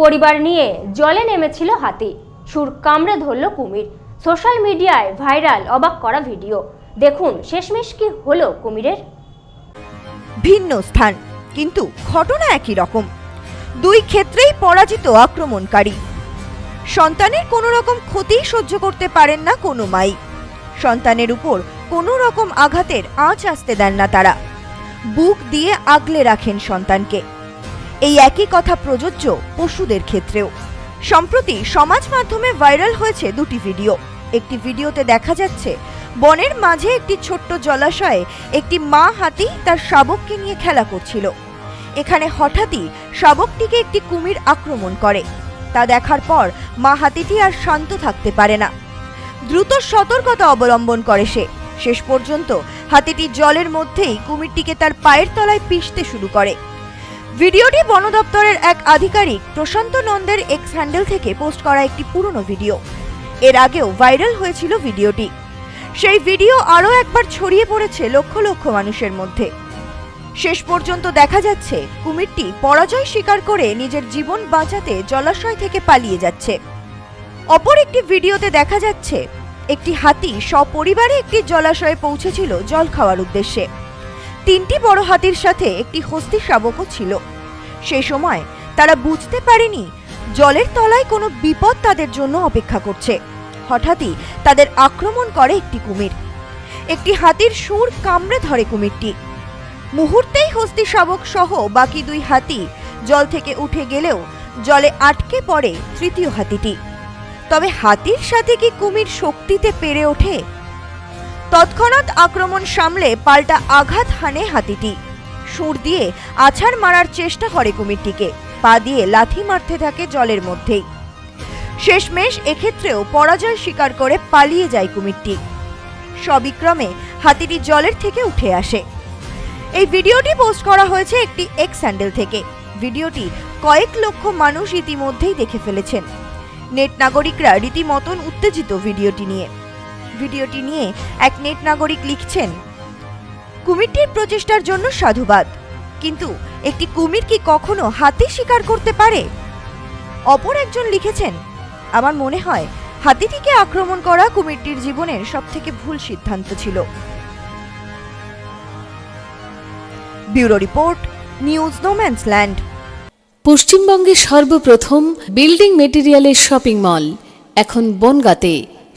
পরিবার নিয়ে জলে নেমেছিল হাতি। সুর কামড়ে ধরল কুমির। সোশ্যাল মিডিয়ায় ভাইরাল অবাক করা ভিডিও। দেখুন, শেষমেশ কি হলো কুমিরের? ভিন্ন স্থান, কিন্তু ঘটনা একই রকম। দুই ক্ষেত্রেই পরাজিত আক্রমণকারী। সন্তানের কোনো রকম ক্ষতি সহ্য করতে পারেন না কোনো মাই। সন্তানের উপর কোনো রকম আঘাতের আঁচ আসতে দেন না তারা। বুক দিয়ে আগলে রাখেন সন্তানকে। এই একই কথা প্রযোজ্য পশুদের ক্ষেত্রেও। সম্প্রতি সমাজ মাধ্যমে ভাইরাল হয়েছে দুটি ভিডিও। একটি ভিডিওতে দেখা যাচ্ছে, বনের মাঝে একটি ছোট্ট জলাশয়ে একটি মা হাতি তার শাবককে নিয়ে খেলা করছিল। এখানে হঠাৎই শাবকটিকে একটি কুমির আক্রমণ করে। তা দেখার পর মা হাতিটি আর শান্ত থাকতে পারে না। দ্রুত সতর্কতা অবলম্বন করে সে। শেষ পর্যন্ত হাতিটি জলের মধ্যেই কুমিরটিকে তার পায়ের তলায় পিষতে শুরু করে। ভিডিওটি বন দপ্তরের এক আধিকারিক প্রশান্ত নন্দের এক্স হ্যান্ডেল থেকে পোস্ট করা একটি পুরনো ভিডিও। এর আগেও ভাইরাল হয়েছিল ভিডিওটি। সেই ভিডিও আরও একবার ছড়িয়ে পড়েছে লক্ষ লক্ষ মানুষের মধ্যে। শেষ পর্যন্ত দেখা যাচ্ছে, কুমিরটি পরাজয় স্বীকার করে নিজের জীবন বাঁচাতে জলাশয় থেকে পালিয়ে যাচ্ছে। অপর একটি ভিডিওতে দেখা যাচ্ছে, একটি হাতি সপরিবারে একটি জলাশয়ে পৌঁছেছিল জল খাওয়ার উদ্দেশ্যে। তিনটি বড় হাতির সাথে একটি হস্তি শাবকও ছিল। সেই সময় তারা বুঝতে পারেনি জলের তলায় কোনো বিপদ তাদের জন্য অপেক্ষা করছে। হঠাৎই তাদের আক্রমণ করে একটি কুমির। একটি হাতির সুর কামড়ে ধরে কুমিরটি। মুহূর্তেই হস্তি শাবক সহ বাকি দুই হাতি জল থেকে উঠে গেলেও জলে আটকে পড়ে তৃতীয় হাতিটি। তবে হাতির সাথে কি কুমির শক্তিতে পেরে ওঠে তৎক্ষণাৎ আক্রমণ সামলে পাল্টা আঘাত হানে হাতিটি। সুর দিয়ে আছাড় মারার চেষ্টা করে কুমিরটিকে। পা দিয়ে লাথি মারতে থাকে জলের মধ্যেই। শেষমেশ এক্ষেত্রেও পরাজয় স্বীকার করে পালিয়ে যায় কুমিরটি। সবিক্রমে হাতিটি জলের থেকে উঠে আসে। এই ভিডিওটি পোস্ট করা হয়েছে একটি এক্স স্যান্ডেল থেকে। ভিডিওটি কয়েক লক্ষ মানুষ ইতিমধ্যেই দেখে ফেলেছেন। নেট নাগরিকরা রীতিমতন উত্তেজিত ভিডিওটি নিয়ে। ভিডিওটি নিয়ে এক নেট নাগরিক লিখছেন, কুমিরটির প্রচেষ্টার জন্য সাধুবাদ, কিন্তু একটি কুমির কি কখনো হাতি শিকার করতে পারে? অপর একজন লিখেছেন, আমার মনে হয় হাতিটিকে আক্রমণ করা কুমিরটির জীবনের সবথেকে ভুল সিদ্ধান্ত ছিল। Bureau report, news no man's land. পশ্চিমবঙ্গের সর্বপ্রথম বিল্ডিং মেটেরিয়ালের শপিং মল, এখন বনগাঁতে।